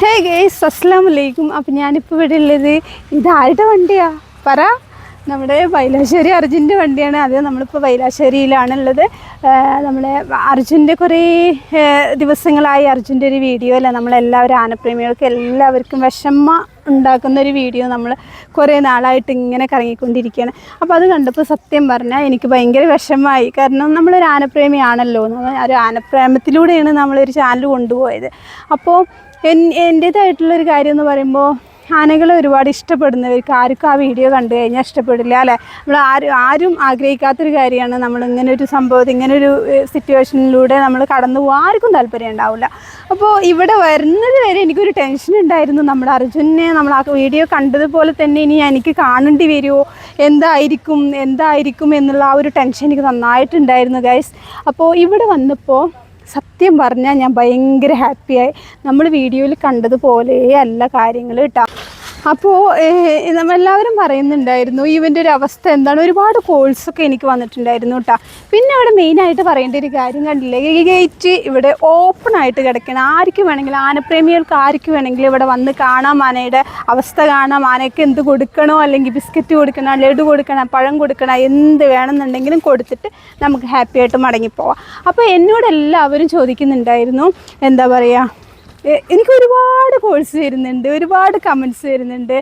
ഹേ guys അസ്സാം വലൈക്കും അപ്പം ഞാനിപ്പോൾ ഇവിടെ ഉള്ളത് ഇതാരുടെ വണ്ടിയാ? പറ. നമ്മുടെ വൈലാശ്ശേരി അർജുന്റെ വണ്ടിയാണ്. അത് നമ്മളിപ്പോൾ വൈലാശ്ശേരിയിലാണുള്ളത്. നമ്മളെ അർജുന്റെ കുറേ ദിവസങ്ങളായി അർജുന്റെ ഒരു വീഡിയോ അല്ല? നമ്മളെല്ലാവരും ആനപ്രേമികൾക്ക് എല്ലാവർക്കും വിഷമ ഉണ്ടാക്കുന്ന ഒരു വീഡിയോ നമ്മൾ കുറേ നാളായിട്ട് ഇങ്ങനെ കറങ്ങിക്കൊണ്ടിരിക്കുകയാണ്. അപ്പോൾ അത് കണ്ടപ്പോൾ സത്യം പറഞ്ഞാൽ എനിക്ക് ഭയങ്കര വിഷമമായി. കാരണം നമ്മളൊരു ആനപ്രേമിയാണല്ലോ. ഒരു ആനപ്രേമത്തിലൂടെയാണ് നമ്മളൊരു ചാനൽ കൊണ്ടുപോയത്. അപ്പോൾ എൻ എന്റേതായിട്ടുള്ളൊരു കാര്യം എന്ന് പറയുമ്പോൾ ആനകളെ ഒരുപാട് ഇഷ്ടപ്പെടുന്നവർക്ക് ആർക്കും ആ വീഡിയോ കണ്ടു കഴിഞ്ഞാൽ ഇഷ്ടപ്പെടില്ല അല്ലേ? നമ്മൾ ആരും ആരും ആഗ്രഹിക്കാത്തൊരു കാര്യമാണ് നമ്മൾ ഇങ്ങനെ ഒരു സംഭവത്തിൽ ഇങ്ങനെ ഒരു സിറ്റുവേഷനിലൂടെ നമ്മൾ കടന്നു പോകാൻ ആർക്കും താല്പര്യം ഉണ്ടാവില്ല. അപ്പോൾ ഇവിടെ വരുന്നത് വരെ എനിക്കൊരു ടെൻഷൻ ഉണ്ടായിരുന്നു. നമ്മുടെ അർജുനെ നമ്മൾ ആ വീഡിയോ കണ്ടതുപോലെ തന്നെ ഇനി എനിക്ക് കാണേണ്ടി വരുമോ എന്തായിരിക്കും? എന്തായിരിക്കും എന്നുള്ള ആ ഒരു ടെൻഷൻ എനിക്ക് നന്നായിട്ടുണ്ടായിരുന്നു ഗൈസ് അപ്പോൾ ഇവിടെ വന്നപ്പോൾ സത്യം പറഞ്ഞാൽ ഞാൻ ഭയങ്കര ഹാപ്പിയായി. നമ്മൾ വീഡിയോയിൽ കണ്ടതുപോലെ അല്ല കാര്യങ്ങൾ കേട്ടോ അപ്പോൾ നമ്മളെല്ലാവരും പറയുന്നുണ്ടായിരുന്നു ഇവന്റെ ഒരു അവസ്ഥ എന്താണ്? ഒരുപാട് കോൾസൊക്കെ എനിക്ക് വന്നിട്ടുണ്ടായിരുന്നു കേട്ടോ പിന്നെ അവിടെ മെയിനായിട്ട് പറയേണ്ട ഒരു കാര്യം കണ്ടില്ലേ? ഈ ഗേറ്റ് ഇവിടെ ഓപ്പൺ ആയിട്ട് കിടക്കണം. ആർക്ക് വേണമെങ്കിലും ആനപ്രേമികൾക്ക് ആർക്ക് വേണമെങ്കിലും ഇവിടെ വന്ന് കാണാം ആനയുടെ അവസ്ഥ കാണാം. ആനയ്ക്ക് എന്ത് കൊടുക്കണോ? അല്ലെങ്കിൽ ബിസ്ക്കറ്റ് കൊടുക്കണം? ലഡു കൊടുക്കണം? പഴം കൊടുക്കണം? എന്ത് വേണമെന്നുണ്ടെങ്കിലും കൊടുത്തിട്ട് നമുക്ക് ഹാപ്പി ആയിട്ട് മടങ്ങിപ്പോവാം. അപ്പോൾ എന്നോട് എല്ലാവരും ചോദിക്കുന്നുണ്ടായിരുന്നു എന്താ പറയുക എനിക്ക് ഒരുപാട് കോഴ്സ് വരുന്നുണ്ട് ഒരുപാട് കമൻസ് വരുന്നുണ്ട്.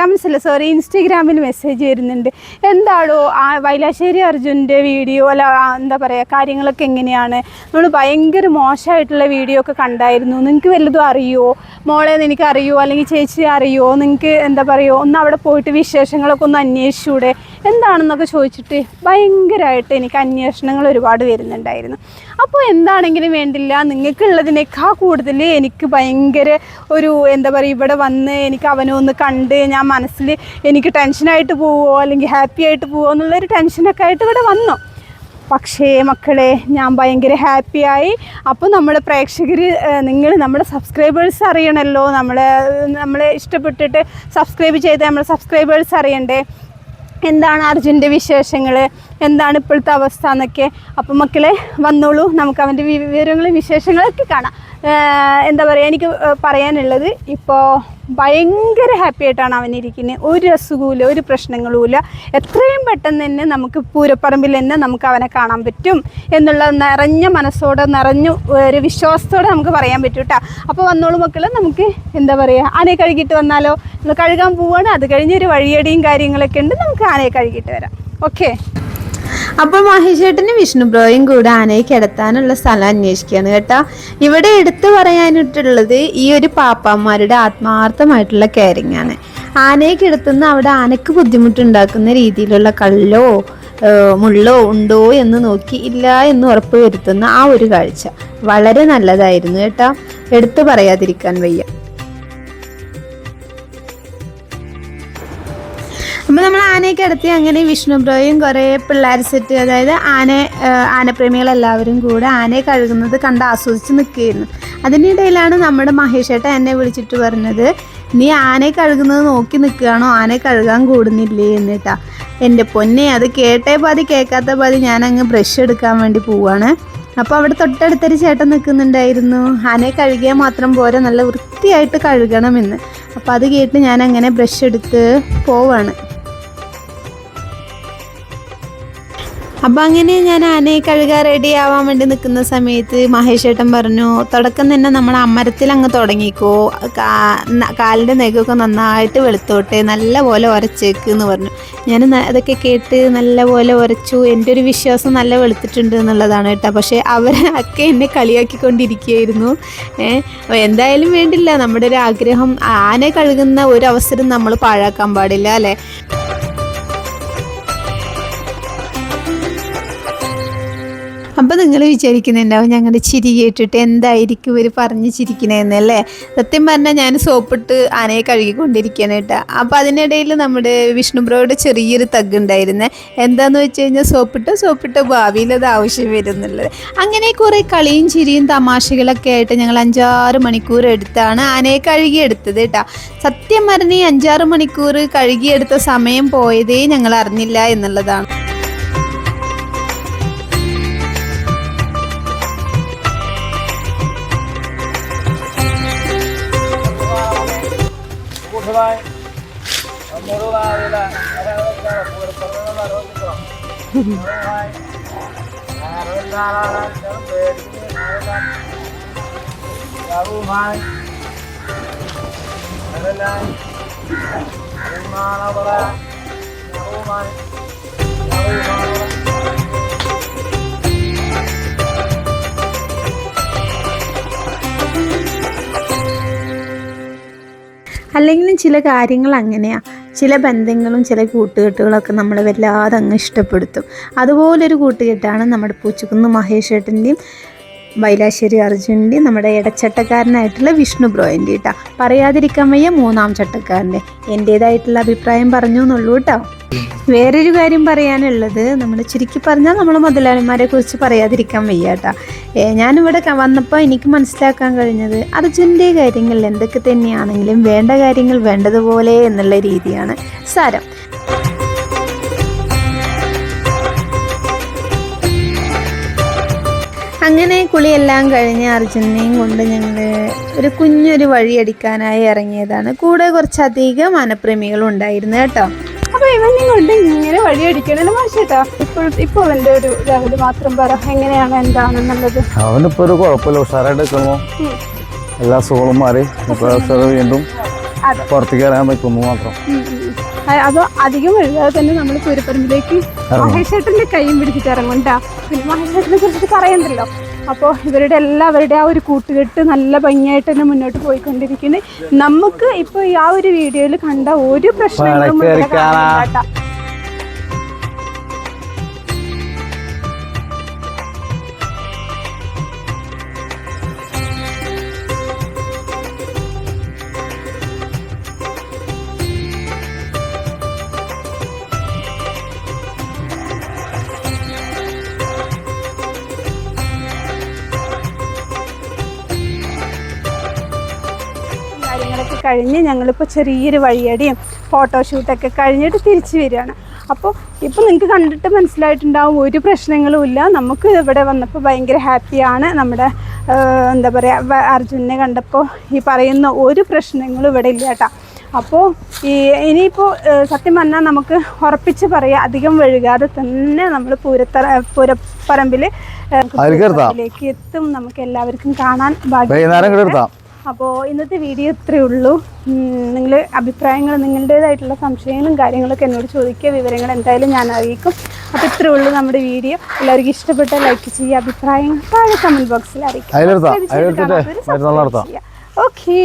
കമൻസ് അല്ല സോറി ഇൻസ്റ്റഗ്രാമിൽ മെസ്സേജ് വരുന്നുണ്ട്. എന്താണോ ആ വൈലാശ്ശേരി അർജുന്റെ വീഡിയോ അല്ല എന്താ പറയുക കാര്യങ്ങളൊക്കെ എങ്ങനെയാണ്? നമ്മൾ ഭയങ്കര മോശമായിട്ടുള്ള വീഡിയോ ഒക്കെ കണ്ടായിരുന്നു. നിങ്ങൾക്ക് വല്ലതും അറിയുമോ മോളെ എനിക്ക് അറിയുമോ അല്ലെങ്കിൽ ചേച്ചി അറിയുമോ നിങ്ങൾക്ക് എന്താ പറയുക ഒന്ന് അവിടെ പോയിട്ട് വിശേഷങ്ങളൊക്കെ ഒന്ന് അന്വേഷിച്ചൂടെ? എന്താണെന്നൊക്കെ ചോദിച്ചിട്ട് ഭയങ്കരമായിട്ട് എനിക്ക് അന്വേഷണങ്ങൾ ഒരുപാട് വരുന്നുണ്ടായിരുന്നു. അപ്പോൾ എന്താണെങ്കിലും വേണ്ടില്ല നിങ്ങൾക്കുള്ളതിനേക്കാൾ കൂടുതൽ എനിക്ക് ഭയങ്കര ഒരു എന്താ പറയുക ഇവിടെ വന്ന് എനിക്ക് അവനെ ഒന്ന് കണ്ട് ഞാൻ മനസ്സിൽ എനിക്ക് ടെൻഷനായിട്ട് പോവോ അല്ലെങ്കിൽ ഹാപ്പി ആയിട്ട് പോവോ എന്നുള്ളൊരു ടെൻഷനൊക്കെ ആയിട്ട് ഇവിടെ വന്നു. പക്ഷേ മക്കളെ ഞാൻ ഭയങ്കര ഹാപ്പിയായി അപ്പോൾ നമ്മുടെ പ്രേക്ഷകർ നിങ്ങൾ നമ്മുടെ സബ്സ്ക്രൈബേഴ്സ് അറിയണമല്ലോ നമ്മളെ നമ്മളെ ഇഷ്ടപ്പെട്ടിട്ട് സബ്സ്ക്രൈബ് ചെയ്ത് നമ്മുടെ സബ്സ്ക്രൈബേഴ്സ് അറിയണ്ടേ. എന്താണ് അർജുന്റെ വിശേഷങ്ങൾ? എന്താണ് ഇപ്പോഴത്തെ അവസ്ഥ എന്നൊക്കെ അപ്പം മക്കളെ വന്നോളൂ. നമുക്ക് അവന്റെ വിവരങ്ങളും വിശേഷങ്ങളൊക്കെ കാണാം. എന്താ പറയുക എനിക്ക് പറയാനുള്ളത് ഇപ്പോൾ ഭയങ്കര ഹാപ്പി ആയിട്ടാണ് അവനിരിക്കുന്നത് ഒരു അസുഖവുമില്ല ഒരു പ്രശ്നങ്ങളുമില്ല. എത്രയും പെട്ടെന്ന് തന്നെ നമുക്ക് പൂരപ്പറമ്പിൽ തന്നെ നമുക്ക് അവനെ കാണാൻ പറ്റും എന്നുള്ള നിറഞ്ഞ മനസ്സോടെ നിറഞ്ഞ ഒരു വിശ്വാസത്തോടെ നമുക്ക് പറയാൻ പറ്റും കേട്ടോ അപ്പോൾ വന്നോളൂ മക്കൾ നമുക്ക് എന്താ പറയുക ആനയെ കഴുകിയിട്ട് വന്നാലോ? നമ്മൾ കഴുകാൻ പോവുകയാണ് അത് കഴിഞ്ഞ് ഒരു വഴിയടിയും കാര്യങ്ങളൊക്കെ ഉണ്ട്. നമുക്ക് ആനയെ കഴുകിയിട്ട് വരാം. ഓക്കെ അപ്പോൾ മഹേഷേട്ടന് വിഷ്ണു ബ്രോയും കൂടെ ആനയെ കിടത്താനുള്ള സ്ഥലം അന്വേഷിക്കുകയാണ് കേട്ടോ. ഇവിടെ എടുത്തു പറയാനായിട്ടുള്ളത് ഈ ഒരു പാപ്പാന്മാരുടെ ആത്മാർത്ഥമായിട്ടുള്ള കെയറിങ് ആണ്. ആനയെ കിടത്തുന്ന അവിടെ ആനക്ക് ബുദ്ധിമുട്ടുണ്ടാക്കുന്ന രീതിയിലുള്ള കള്ളോ മുള്ളോ ഉണ്ടോ എന്ന് നോക്കി ഇല്ല എന്ന് ഉറപ്പ് വരുത്തുന്ന ആ ഒരു കാഴ്ച വളരെ നല്ലതായിരുന്നു കേട്ടോ. എടുത്തു പറയാതിരിക്കാൻ വയ്യ. അപ്പോൾ നമ്മൾ ആനയൊക്കെ അടുത്ത് അങ്ങനെ വിഷ്ണു ബ്രോയും കുറേ പിള്ളേർ സെറ്റ് അതായത് ആന ആനപ്രേമികളെല്ലാവരും കൂടെ ആനയെ കഴുകുന്നത് കണ്ട് ആസ്വദിച്ച് നിൽക്കുകയായിരുന്നു അതിനിടയിലാണ് നമ്മുടെ മഹേഷേട്ടൻ എന്നെ വിളിച്ചിട്ട് പറഞ്ഞത് നീ ആനയെ കഴുകുന്നത് നോക്കി നിൽക്കുകയാണോ? ആനയെ കഴുകാൻ കൂടുന്നില്ലേ? എന്നിട്ടാ എന്റെ പൊന്നെ അത് കേട്ടേ പാതി കേൾക്കാത്ത പാതി ഞാൻ അങ്ങ് ബ്രഷ് എടുക്കാൻ വേണ്ടി പോവാണ്. അപ്പോൾ അവിടെ തൊട്ടടുത്തൊരു ചേട്ടൻ നിൽക്കുന്നുണ്ടായിരുന്നു. ആനയെ കഴുകിയാൽ മാത്രം പോരെ നല്ല വൃത്തിയായിട്ട് കഴുകണമെന്ന് അപ്പോൾ അത് കേട്ട് ഞാൻ അങ്ങനെ ബ്രഷ് എടുത്ത് പോവാണ്. അപ്പം അങ്ങനെ ഞാൻ ആനയെ കഴുകാൻ റെഡി ആവാൻ വേണ്ടി നിൽക്കുന്ന സമയത്ത് മഹേഷ് ഏട്ടൻ പറഞ്ഞു തുടക്കം തന്നെ നമ്മൾ അമരത്തിൽ അങ്ങ് തുടങ്ങിക്കോ. കാലിന്റെ നെഗൊക്കെ നന്നായിട്ട് വെളുത്തോട്ടെ നല്ല പോലെ ഉരച്ചേക്ക് എന്ന് പറഞ്ഞു. ഞാൻ അതൊക്കെ കേട്ട് നല്ല പോലെ ഉരച്ചു. എന്റെ ഒരു വിശ്വാസം നല്ല വെളുത്തിട്ടുണ്ട് എന്നുള്ളതാണ് കേട്ടോ. പക്ഷേ അവരൊക്കെ എന്നെ കളിയാക്കിക്കൊണ്ടിരിക്കുകയായിരുന്നു. എന്തായാലും വേണ്ടില്ല. നമ്മുടെ ഒരു ആഗ്രഹം ആന കഴുകുന്ന ഒരു അവസരം നമ്മൾ പാഴാക്കാൻ പാടില്ല അല്ലേ? അപ്പം നിങ്ങൾ വിചാരിക്കുന്നുണ്ടാവും ഞങ്ങളുടെ ചിരി കേട്ടിട്ട് എന്തായിരിക്കും ഇവർ പറഞ്ഞ് ചിരിക്കണേന്നല്ലേ സത്യം പറഞ്ഞാൽ ഞാൻ സോപ്പിട്ട് ആനയെ കഴുകിക്കൊണ്ടിരിക്കുകയാണ് കേട്ടോ. അപ്പോൾ അതിനിടയിൽ നമ്മുടെ വിഷ്ണു ബ്രോയുടെ ചെറിയൊരു തഗ് ഉണ്ടായിരുന്നേ. എന്താന്ന് വെച്ച് കഴിഞ്ഞാൽ സോപ്പിട്ട് സോപ്പിട്ട് ഭാവിയിൽ അത് ആവശ്യം വരുന്നുള്ളത്. അങ്ങനെ കുറേ കളിയും ചിരിയും തമാശകളൊക്കെ ആയിട്ട് ഞങ്ങൾ അഞ്ചാറ് മണിക്കൂർ എടുത്താണ് ആനയെ കഴുകിയെടുത്തത് കേട്ടോ. സത്യം പറഞ്ഞ് ഈ അഞ്ചാറ് മണിക്കൂർ കഴുകിയെടുത്ത സമയം പോയതേ ഞങ്ങൾ അറിഞ്ഞില്ല എന്നുള്ളതാണ്. முருகாய் முருகாய் முருகாய் ரகுமாய் ரகுமாய் ரகுமாய் അല്ലെങ്കിലും ചില കാര്യങ്ങൾ അങ്ങനെയാണ് ചില ബന്ധങ്ങളും ചില കൂട്ടുകെട്ടുകളൊക്കെ നമ്മളെ വല്ലാതെ അങ്ങ് ഇഷ്ടപ്പെടുത്തും. അതുപോലൊരു കൂട്ടുകെട്ടാണ് നമ്മുടെ പൂച്ചക്കുന്ന് മഹേഷ് ഏട്ടന്റെയും ബൈലാശ്ശേരി അർജുന്റെ നമ്മുടെ ഇടച്ചട്ടക്കാരനായിട്ടുള്ള വിഷ്ണു ബ്രോയിന്റെ കേട്ടോ. പറയാതിരിക്കാൻ വയ്യ മൂന്നാം ചട്ടക്കാരന്റെ. എന്റേതായിട്ടുള്ള അഭിപ്രായം പറഞ്ഞു എന്നുള്ളൂ കേട്ടോ. വേറൊരു കാര്യം പറയാനുള്ളത് നമ്മൾ ചുരുക്കി പറഞ്ഞാൽ നമ്മൾ മുതലാളിമാരെ കുറിച്ച് പറയാതിരിക്കാൻ വയ്യ കേട്ടോ. ഞാനിവിടെ വന്നപ്പോൾ എനിക്ക് മനസ്സിലാക്കാൻ കഴിഞ്ഞത് അർജുന്റെ കാര്യങ്ങൾ എന്തൊക്കെ തന്നെയാണെങ്കിലും വേണ്ട കാര്യങ്ങൾ വേണ്ടതുപോലെ എന്നുള്ള രീതിയാണ് സാരം. അങ്ങനെ കുളിയെല്ലാം കഴിഞ്ഞ് അർജുനെയും കൊണ്ട് ഞങ്ങൾ ഒരു കുഞ്ഞൊരു വഴിയടിക്കാനായി ഇറങ്ങിയതാണ്. കൂടെ കുറച്ചധികം മനപ്രേമികളും ഉണ്ടായിരുന്നു കേട്ടോ. അപ്പൊ ഇവനെ കൊണ്ട് ഇങ്ങനെ വഴി മാഷേട്ടാ ഇപ്പോൾ ഇപ്പോൾ എന്റെ ഒരു രാഹുൽ മാത്രം പറ. എങ്ങനെയാണ് എന്താണെന്നുള്ളത്? അവനിപ്പോ ഒരു കുഴപ്പമില്ല. ഉഷാറായിട്ട് എല്ലാ സുഖങ്ങളും മാറി. ഇപ്പൊ വീണ്ടും. പുറത്തേക്ക് ഇറങ്ങാൻ പറ്റുന്നു മാത്രം. അത് അധികം എഴുതാതെ തന്നെ നമ്മൾ പൂരപ്പറമ്പിലേക്ക് മഹേഷേട്ടന്റെ കൈയും പിടിച്ചിട്ട് ഇറങ്ങുണ്ടാ പിന്നെ മഹേഷേട്ടനെ കുറിച്ചിട്ട് പറയണ്ടല്ലോ? അപ്പോൾ ഇവരുടെ എല്ലാവരുടെ ആ ഒരു കൂട്ടുകെട്ട് നല്ല ഭംഗിയായിട്ട് തന്നെ മുന്നോട്ട് പോയിക്കൊണ്ടിരിക്കുന്നത് നമുക്ക് ഇപ്പോൾ ഈ ആ ഒരു വീഡിയോയിൽ കണ്ട ഒരു പ്രശ്നങ്ങളും ഇവിടെ കാര്യങ്ങളൊക്കെ കഴിഞ്ഞ് ഞങ്ങളിപ്പോൾ ചെറിയൊരു വഴിയടിയും ഫോട്ടോഷൂട്ടൊക്കെ കഴിഞ്ഞിട്ട് തിരിച്ചു വരികയാണ്. അപ്പോൾ ഇപ്പോൾ നിങ്ങൾക്ക് കണ്ടിട്ട് മനസ്സിലായിട്ടുണ്ടാവും ഒരു പ്രശ്നങ്ങളും ഇല്ല. നമുക്ക് ഇവിടെ വന്നപ്പോൾ ഭയങ്കര ഹാപ്പിയാണ് നമ്മുടെ എന്താ പറയുക അർജുനെ കണ്ടപ്പോൾ ഈ പറയുന്ന ഒരു പ്രശ്നങ്ങളും ഇവിടെ ഇല്ല കേട്ടോ. അപ്പോൾ ഈ ഇനിയിപ്പോൾ സത്യം പറഞ്ഞാൽ നമുക്ക് ഉറപ്പിച്ച് പറയാം അധികം വഴുകാതെ തന്നെ നമ്മൾ പൂരത്തറ പൂരപ്പറമ്പിൽ എത്തും. നമുക്ക് എല്ലാവർക്കും കാണാൻ ഭാഗ്യം അപ്പോൾ ഇന്നത്തെ വീഡിയോ ഇത്രയേ ഉള്ളൂ. നിങ്ങൾ അഭിപ്രായങ്ങൾ നിങ്ങളുടേതായിട്ടുള്ള സംശയങ്ങളും കാര്യങ്ങളൊക്കെ എന്നോട് ചോദിക്കുക. വിവരങ്ങൾ എന്തായാലും ഞാൻ അറിയിക്കും. അപ്പോൾ ഇത്രയേ ഉള്ളൂ നമ്മുടെ വീഡിയോ. എല്ലാവർക്കും ഇഷ്ടപ്പെട്ട ലൈക്ക് ചെയ്യുക. അഭിപ്രായങ്ങൾ താഴെ കമന്റ് ബോക്സിൽ അറിയിക്കുക. ഓക്കേ